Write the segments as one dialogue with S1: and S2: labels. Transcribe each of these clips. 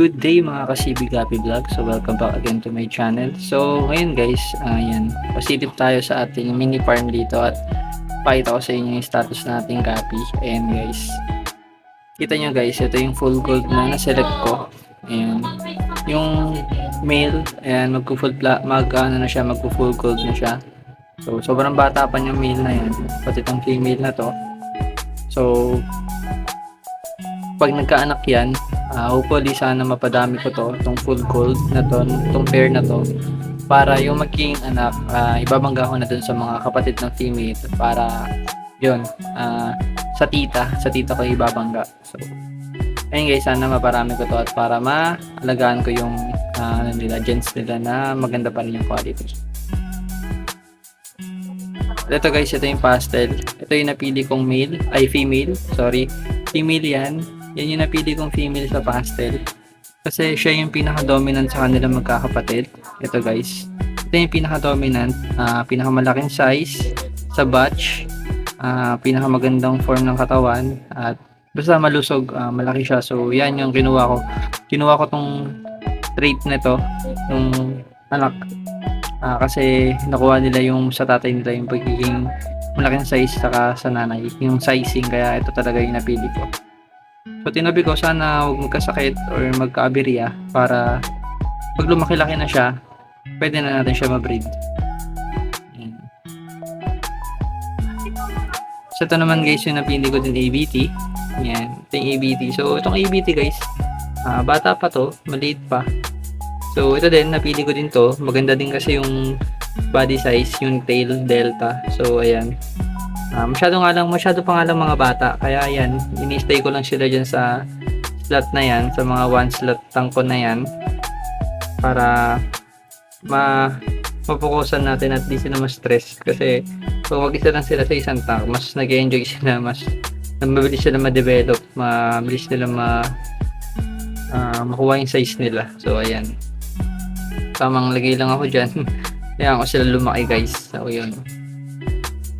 S1: Good day mga ka-CB Gapi Vlog. So welcome back again to my channel. So ngayon guys, ayan, positive tayo sa ating mini farm dito at pakita ko sa inyo yung status nating Gapi. Ayan guys. Kita nyo guys, ito yung full gold na na-select ko. Ayan. Yung male, ayan, magko-full pla- mag ano na siya, magko-full gold na siya. So sobrang bata pa yung male na yan, pati itong female na to. So pag nagkaanak yan, uh, hopefully sana mapadami ko to, itong full gold na to, itong pair na to, para yung maging anak, uh, ibabangga ko na dun sa mga kapatid ng teammate para yun, uh, sa tita, sa tita ko ibabangga. So, ayun guys, sana maparami ko to at para maalagaan ko yung uh, ano nila, gens nila na maganda pa rin yung quality. Ito guys, ito yung pastel. Ito yung napili kong male, ay female, sorry. Female yan. Yan yung napili kong female sa pastel. Kasi siya yung pinaka-dominant sa kanila magkakapatid. Ito guys. Ito yung pinaka-dominant, uh, pinakamalaking size sa batch, uh, pinakamagandang form ng katawan, at basta malusog, uh, malaki siya. So, yan yung kinuha ko. Kinuha ko tong trait na to, yung anak. Uh, kasi nakuha nila yung sa tatay nila yung pagiging malaking size saka sa nanay, yung sizing, kaya ito talaga yung napili ko. So tinabi ko sana huwag magkasakit or magka-aberya para pag lumaki-laki na siya, pwede na natin siya ma-breed. Ayan. So ito naman guys yung napili ko din ABT. Yan, ito yung ABT. So itong ABT guys, ah, bata pa to, maliit pa. So ito din, napili ko din to. Maganda din kasi yung body size, yung tail delta. So ayan, Uh, masyado nga lang, masyado pa nga lang mga bata. Kaya yan, ini-stay ko lang sila dyan sa slot na yan, sa mga one slot tangko na yan. Para ma mapokusan natin at di sila ma-stress. Kasi kung mag-isa lang sila sa isang tank, mas nag enjoy sila, mas mabilis sila ma-develop, mabilis nila ma uh, makuha yung size nila. So, ayan. Tamang lagay lang ako dyan. Kaya ako sila lumaki guys. So, yun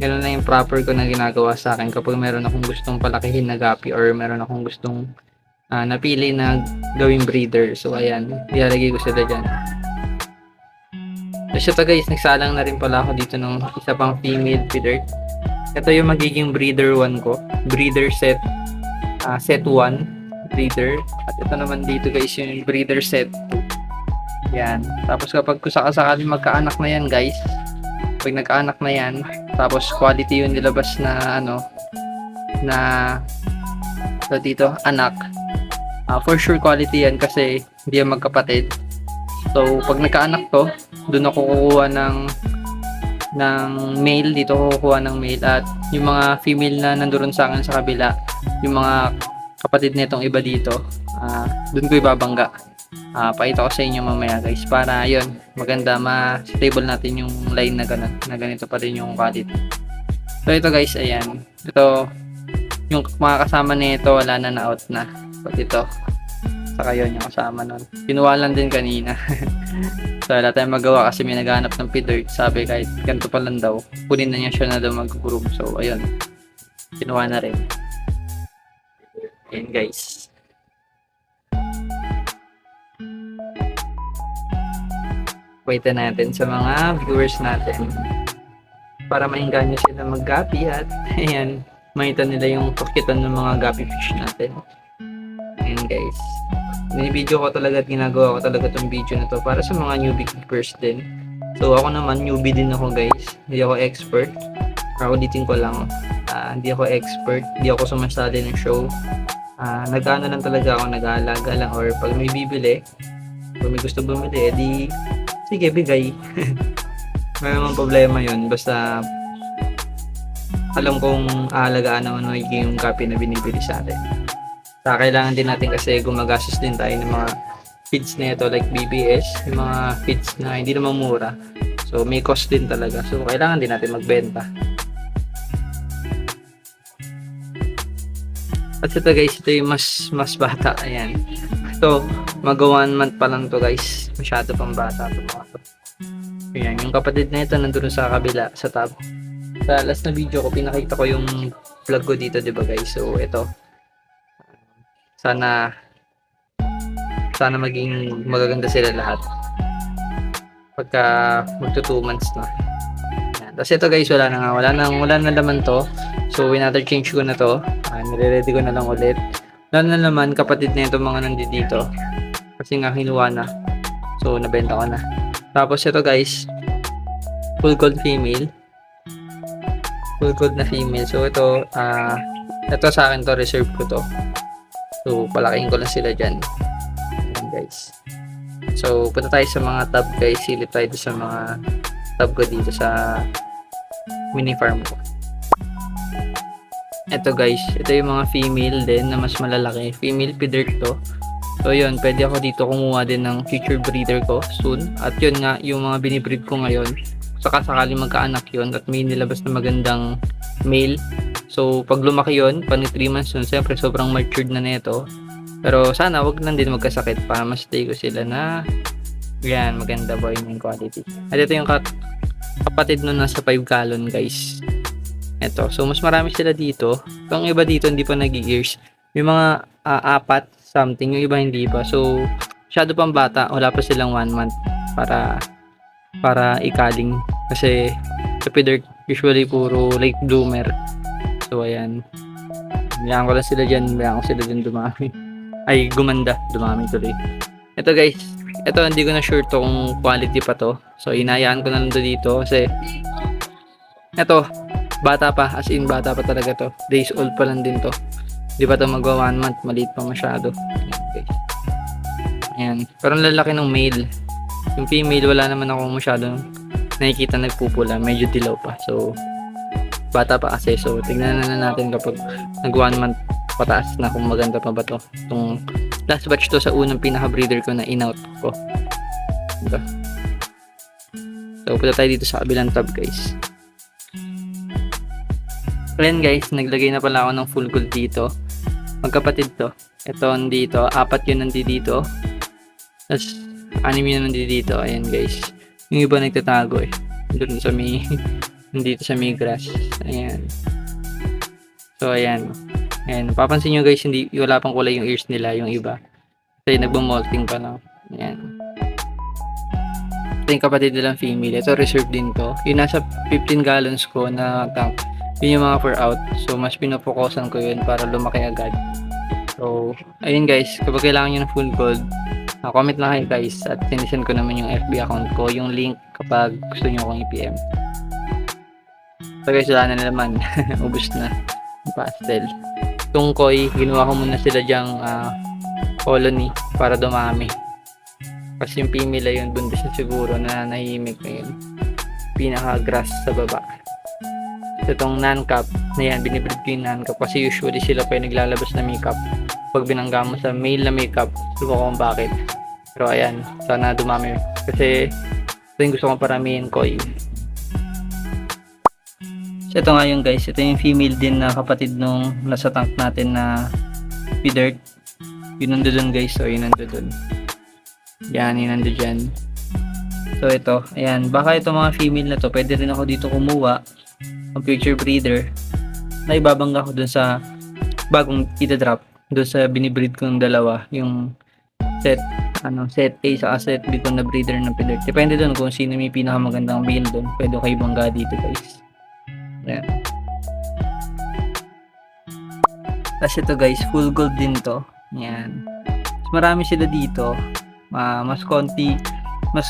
S1: ganun na yung proper ko na ginagawa sa akin kapag meron akong gustong palakihin na gapi or meron akong gustong uh, napili na gawing breeder. So, ayan, ilalagay ko sila dyan. So, siya guys, nagsalang na rin pala ako dito ng isa pang female feeder. Ito yung magiging breeder 1 ko. Breeder set, uh, set 1 breeder. At ito naman dito guys, yung breeder set 2. Yan. Tapos kapag kusakasakali magkaanak na yan guys, pag nagkaanak na yan, tapos quality yung nilabas na ano, na so dito, anak. Uh, for sure quality yan kasi hindi yan magkapatid. So, pag nagkaanak to, doon ako kukuha ng ng male dito ako kukuha ng male at yung mga female na nandoon sa akin sa kabila yung mga kapatid nitong iba dito uh, doon ko ibabangga uh, pakita ko sa inyo mamaya guys para yon maganda ma-stable natin yung line na ganun na ganito pa rin yung quality. So ito guys ayan. Ito yung mga kasama nito wala na na out na. Pati ito saka yun yung kasama nun. Kinuha lang din kanina. So wala tayong magawa kasi may naghahanap ng feeder sabi kahit ganito pa lang daw kunin na niya siya na daw mag-groom. So ayun kinuha na rin. Ayan guys. Waitin natin sa mga viewers natin para maingganyo sila mag-gapi at ayan, makita nila yung kakitan ng mga gapi fish natin. Ayan guys. Binibideo ko talaga at ginagawa ko talaga tong video na to para sa mga newbie keepers din. So ako naman newbie din ako guys. Hindi ako expert. Ulitin ko lang. Uh, hindi ako expert. Hindi ako sumasali ng show. Uh, nag-ano lang talaga ako, nag-aalaga lang or pag may bibili, kung may gusto bumili, edi sige, bigay. May mga problema yon Basta alam kong aalagaan naman magiging yung copy na binibili sa atin. Sa kailangan din natin kasi gumagastos din tayo ng mga feeds na ito like BBS, yung mga feeds na hindi naman mura. So may cost din talaga. So kailangan din natin magbenta. At ito guys, ito yung mas mas bata. Ayan. Ito, mag one month pa lang to guys. Masyado pang bata to. Ayan, yung kapatid na ito nandun sa kabila, sa tab. Sa last na video ko, pinakita ko yung vlog ko dito, di ba guys? So, ito. Sana sana maging magaganda sila lahat. Pagka magto 2 months na. Yan. Tapos ito guys, wala na nga. Wala na, wala na naman to. So, another change ko na to. Uh, nire-ready ko na lang ulit. Wala na naman, kapatid na ito mga nandito dito. Kasi nga kinuha na. So, nabenta ko na. Tapos ito guys, full gold female. Full gold na female. So, ito, ah, ito sa akin to, reserve ko to. So, palakihin ko lang sila dyan. Ayan, guys. So, punta tayo sa mga tab, guys. Silip tayo sa mga tab ko dito sa mini farm ko. Ito, guys. Ito yung mga female din na mas malalaki. Female feeder to. So, yun. Pwede ako dito kumuha din ng future breeder ko soon. At yun nga, yung mga binibreed ko ngayon. Saka sakali magkaanak yun at may nilabas na magandang male So, pag lumaki yun, pag 3 months yun, siyempre sobrang matured na nito. Pero sana wag lang din magkasakit para ma-stay ko sila na yan, maganda boy yung quality. At ito yung kat kapatid nun nasa 5 gallon guys. Ito, so mas marami sila dito. Yung iba dito hindi pa nag-ears. Yung mga ah, apat something, yung iba hindi pa. So, masyado pang bata, wala pa silang 1 month para para ikaling kasi sa Pider usually puro late bloomer So, ayan. Hayaan ko lang sila dyan. Hayaan ko sila dyan dumami. Ay, gumanda. Dumami tuloy. Ito guys. Ito, hindi ko na sure to kung quality pa to. So, inayaan ko na lang to dito. Kasi, ito, bata pa. As in, bata pa talaga to. Days old pa lang din to. Di pa to magwa one month. Maliit pa masyado. Guys. Ayan. Pero ang lalaki ng male. Yung female, wala naman ako masyadong nakikita nagpupula. Medyo dilaw pa. So, bata pa kasi. So, tignan na natin kapag nag one month pataas na kung maganda pa ba to. Itong last batch to sa unang pinaka-breeder ko na in-out ko. Diba? So, punta tayo dito sa kabilang tab, guys. Ayan, guys. Naglagay na pala ako ng full gold dito. Magkapatid to. Ito, nandito. Apat yun nandito dito. Tapos, anim yun nandito dito. Ayan, guys. Yung iba nagtatago eh. Doon sa may dito sa may grass. Ayan. So, ayan. Ayan. Papansin nyo guys, hindi, wala pang kulay yung ears nila, yung iba. Kasi nagbumolting pa lang. Ayan. Ito yung kapatid nilang female. Ito reserve din to. Yung nasa 15 gallons ko na tank. Yun yung mga for out. So, mas pinupokusan ko yun para lumaki agad. So, ayun guys. Kapag kailangan nyo ng full gold, uh, comment lang kayo guys. At sinisend ko naman yung FB account ko. Yung link kapag gusto nyo akong i-PM. So guys, wala na naman. Ubus na. Pastel. Itong koi, ginawa ko muna sila dyang ah, colony para dumami. Kasi yung ay yun, buntis na siguro na nahihimik na yun. Pinaka-grass sa baba. Itong non-cap na yan, binibreed ko yung non-cap kasi usually sila pa yung naglalabas na makeup. Pag binangga mo sa male na makeup, suko ko kung bakit. Pero ayan, sana dumami. Kasi ito yung gusto kong paramihin koi. So ito nga yung guys, ito yung female din na kapatid nung nasa tank natin na feeder. Yun nando dun guys, so yun nando dun. Yan, yun nando dyan. So ito, ayan, baka ito mga female na to, pwede rin ako dito kumuha ng future breeder na ibabangga ko dun sa bagong ita-drop dun sa binibreed kong dalawa, yung set ano, set A sa set B ko na breeder ng feeder. Depende dun kung sino may pinakamagandang male dun. Pwede kayo bangga dito guys. Ayan. Tapos ito guys, full gold din to. Ayan. Mas marami sila dito. Ah, mas konti, mas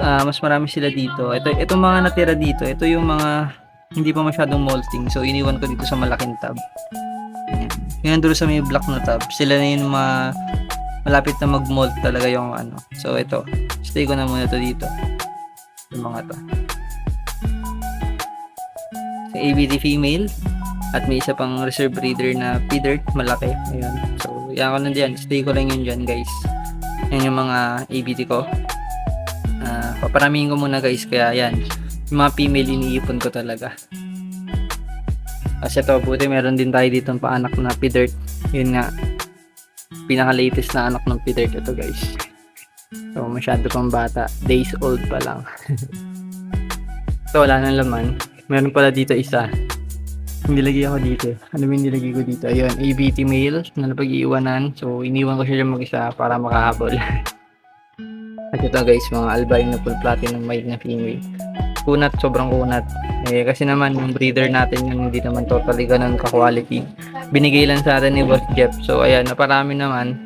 S1: ah, mas marami sila dito. Ito itong mga natira dito, ito yung mga hindi pa masyadong molting. So iniwan ko dito sa malaking tab. Ayan. Yung nandun sa may black na tab, sila na yung mga malapit na mag-molt talaga yung ano. So ito, stay ko na muna to dito. Yung mga to sa ABD female at may isa pang reserve breeder na feeder malaki ayun so yan ko na dyan stay ko lang yun dyan guys yan yung mga ABD ko uh, paparamihin ko muna guys kaya yan mga female iniipon ko talaga kasi ito buti meron din tayo dito paanak na feeder yun nga pinaka latest na anak ng feeder ito guys so masyado pang bata days old pa lang so wala nang laman meron pala dito isa nilagay ako dito. Ano yung nilagay ko dito? Ayun, ABT male na napag-iiwanan. So, iniwan ko siya mag-isa para makahabol. At ito guys, mga albino full platinum white na female. Kunat, sobrang kunat. Eh, kasi naman, yung breeder natin yun, hindi naman totally ganun ka-quality. Binigay lang sa atin ni Boss Jeff. So, ayan, naparami naman.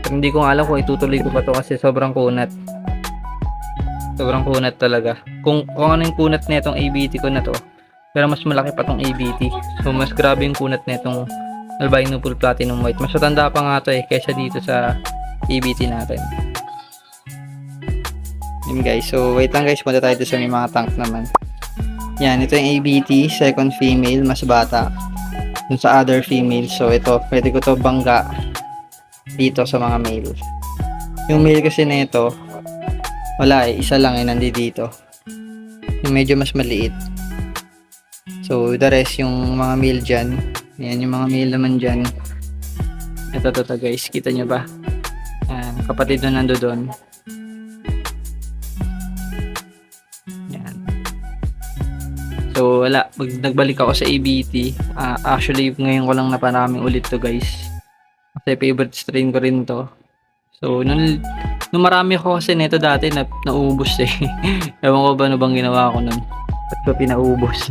S1: Pero hindi ko alam kung itutuloy ko pa to kasi sobrang kunat. Sobrang kunat talaga. Kung, kung ano yung kunat na itong ABT ko na to, pero mas malaki pa tong ABT. So, mas grabe yung kunat na itong albino full platinum white. Mas matanda pa nga to eh, kaysa dito sa ABT natin. Yun guys. So, wait lang guys. Punta tayo sa may mga tank naman. Yan, ito yung ABT, second female, mas bata. Dun sa other female. So, ito, pwede ko to bangga dito sa mga male. Yung male kasi na ito, wala eh, isa lang eh, nandito dito. Yung medyo mas maliit. So, the rest, yung mga male dyan. Yan, yung mga male naman dyan. Ito, ito, ito guys. Kita nyo ba? Yan, kapatid na nando doon. So, wala. Pag nagbalik ako sa ABT, ah, actually, ngayon ko lang napanami ulit to guys. Kasi favorite strain ko rin to. So, nung, nung marami ako kasi nito dati, na, naubos eh. Ewan ko ba ano bang ginawa ko nun. Ba't ko pinaubos?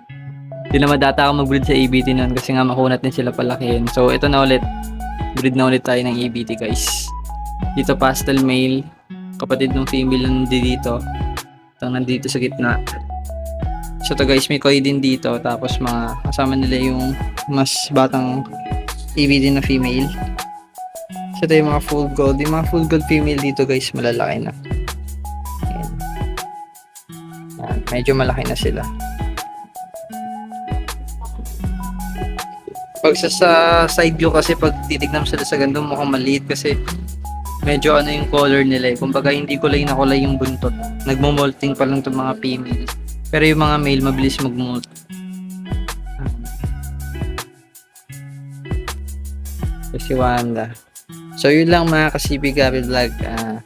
S1: Hindi naman data ako mag-breed sa ABT nun kasi nga makunat din sila palakihin. So, ito na ulit. Breed na ulit tayo ng ABT guys. Dito pastel male. Kapatid ng female na nandito. Ito nandito sa gitna. So, to guys, may koi din dito. Tapos, mga kasama nila yung mas batang ABT na female. So, ito yung mga full gold. Yung mga full gold female dito guys, malalaki na. Ayan. Medyo malaki na sila. Pag sa, sa side view kasi pag titignan sila sa ganda mukhang maliit kasi medyo ano yung color nila eh. Kumbaga hindi kulay na kulay yung buntot. Nagmo-molting pa lang itong mga female. Pero yung mga male mabilis mag-molt. Si Wanda. So yun lang mga kasibi Gabi Vlog. Ah,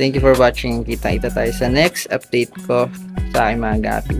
S1: thank you for watching. Kita-kita tayo sa next update ko sa aking mga gapi.